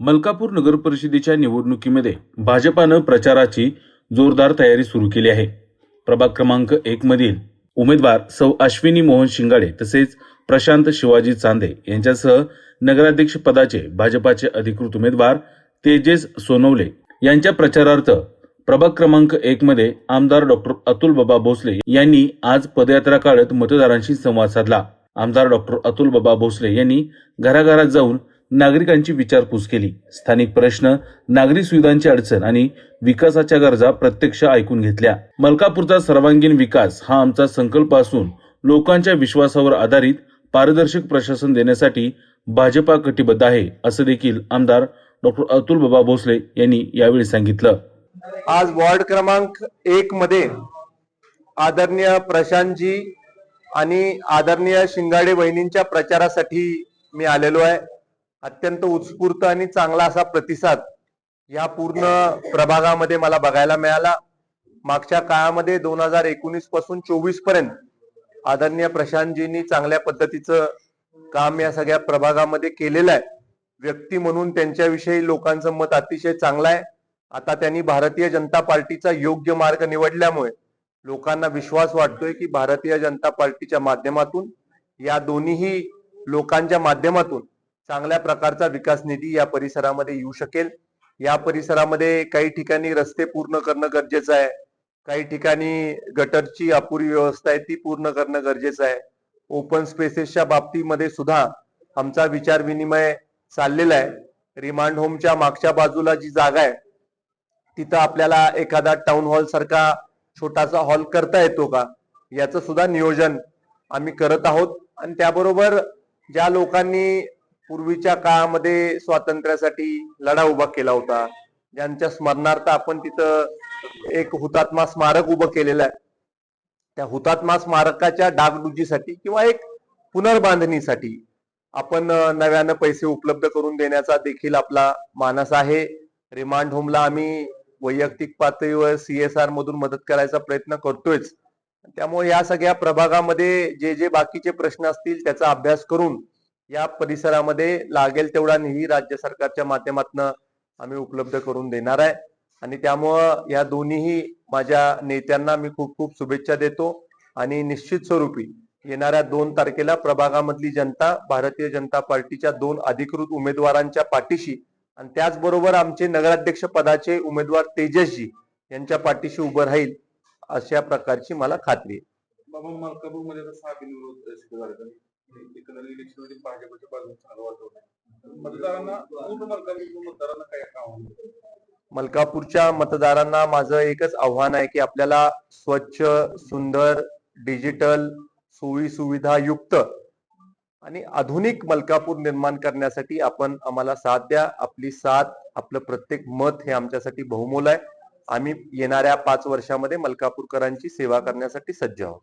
मलकापूर नगर परिषदेच्या निवडणुकीमध्ये भाजपानं प्रचाराची जोरदार तयारी सुरू केली आहे. प्रभाग क्रमांक एक मधील उमेदवार सौ अश्विनी मोहन शिंगाडे तसेच प्रशांत शिवाजी चांदे यांच्यासह नगराध्यक्ष पदाचे भाजपाचे अधिकृत उमेदवार तेजेस सोनवले यांच्या प्रचारार्थ प्रभाग क्रमांक एक मध्ये आमदार डॉक्टर अतुल बाबा भोसले यांनी आज पदयात्रा काढत मतदारांशी संवाद साधला. आमदार डॉक्टर अतुल बाबा भोसले यांनी घराघरात जाऊन नागरिकांची विचारपूस केली. स्थानिक प्रश्न नागरी सुविधांची अडचण आणि विकासाच्या गरजा प्रत्यक्ष ऐकून घेतल्या. मलकापूरचा सर्वांगीण विकास हा आमचा संकल्प असून लोकांच्या विश्वासावर आधारित पारदर्शक प्रशासन देण्यासाठी भाजपा कटिबद्ध आहे असं देखील आमदार डॉक्टर अतुल बाबा भोसले यांनी यावेळी सांगितलं. आज वॉर्ड क्रमांक एक मध्ये आदरणीय प्रशांतजी आणि आदरणीय शिंगाडे वहिनींच्या प्रचारासाठी मी आलेलो आहे. अत्यंत उत्स्फूर्त आणि चांगला असा प्रतिसाद या पूर्ण प्रभागामध्ये मला बघायला मिळाला. मागच्या काळामध्ये दोन हजार एकोणीसपासून चोवीसपर्यंत आदरणीय प्रशांतजींनी चांगल्या पद्धतीचं काम या सगळ्या प्रभागामध्ये केलेलं आहे. व्यक्ती म्हणून त्यांच्याविषयी लोकांचं मत अतिशय चांगलं आहे. आता त्यांनी भारतीय जनता पार्टीचा योग्य मार्ग निवडल्यामुळे लोकांना विश्वास वाटतोय की भारतीय जनता पार्टीच्या माध्यमातून या दोन्हीही लोकांच्या माध्यमातून चांगल्या प्रकारचा विकास निधी या परिसरामध्ये येऊ शकेल. या परिसरामध्ये काही ठिकाणी रस्ते पूर्ण करणं गरजेचं आहे. काही ठिकाणी गटरची अपुरी व्यवस्था आहे ती पूर्ण करणं गरजेचं आहे. ओपन स्पेसेसच्या बाबतीमध्ये सुद्धा आमचा विचार विनिमय चाललेला आहे. रिमांड होमच्या मागच्या बाजूला जी जागा आहे तिथं आपल्याला एखादा टाउन हॉल सारखा छोटासा हॉल करता येतो का? याचं सुद्धा नियोजन आम्ही करत आहोत. आणि त्याबरोबर ज्या लोकांनी पूर्वीच्या काळामध्ये स्वातंत्र्यासाठी लढा उभा केला होता ज्यांच्या स्मरणार्थ आपण तिथं एक हुतात्मा स्मारक उभं केलेलं आहे त्या हुतात्मा स्मारकाच्या डागडुजीसाठी किंवा एक पुनर्बांधणीसाठी आपण नव्यानं पैसे उपलब्ध करून देण्याचा देखील आपला मानस आहे. रिमांड होमला आम्ही वैयक्तिक पातळीवर सीएसआर मधून मदत करायचा प्रयत्न करतोयच. त्यामुळे या सगळ्या प्रभागामध्ये जे जे बाकीचे प्रश्न असतील त्याचा अभ्यास करून या परिसरामध्ये लागेल तेवढा निधी राज्य सरकारच्या माध्यमातून आम्ही उपलब्ध करून देणार आहे. आणि त्यामुळं या दोन्हीही माझ्या नेत्यांना मी खूप खूप शुभेच्छा देतो. आणि निश्चित स्वरूपी येणाऱ्या दोन तारखेला प्रभागामधली जनता भारतीय जनता पार्टीच्या दोन अधिकृत उमेदवारांच्या पाठीशी आणि त्याचबरोबर आमचे नगराध्यक्ष पदाचे उमेदवार तेजसजी यांच्या पाठीशी उभं राहील अशा प्रकारची मला खात्री आहे. मलकापूरच्या मतदारांना माझं एकच आव्हान आहे की आपल्याला स्वच्छ सुंदर डिजिटल सोयी सुविधा युक्त आणि आधुनिक मलकापूर निर्माण करण्यासाठी आपण आम्हाला साथ द्या. आपली साथ आपलं प्रत्येक मत हे आमच्यासाठी बहुमोल आहे. आम्ही येणाऱ्या पाच वर्षामध्ये मलकापूरकरांची सेवा करण्यासाठी सज्ज आहोत.